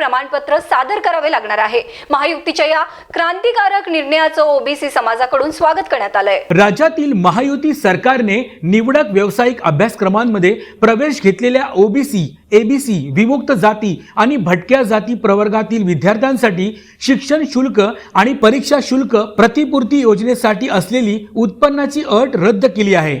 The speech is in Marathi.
प्रमाणपत्र सादर करावे लागणार आहे. महायुतीच्या या क्रांतिकारक निर्णयाचं ओबीसी समाजाकडून स्वागत करण्यात आलंय. राज्यातील महायुती सरकारने निवडक व्यावसायिक अभ्यासक्रमांमध्ये प्रवेश घेतलेल्या ओबीसी एबीसी विमुक्त जाती आणि भटक्या जाती प्रवर्गातील विद्यार्थ्यांसाठी शिक्षण शुल्क आणि परीक्षा शुल्क प्रतिपूर्ती योजनेसाठी असलेली उत्पन्नाची अट रद्द केली आहे.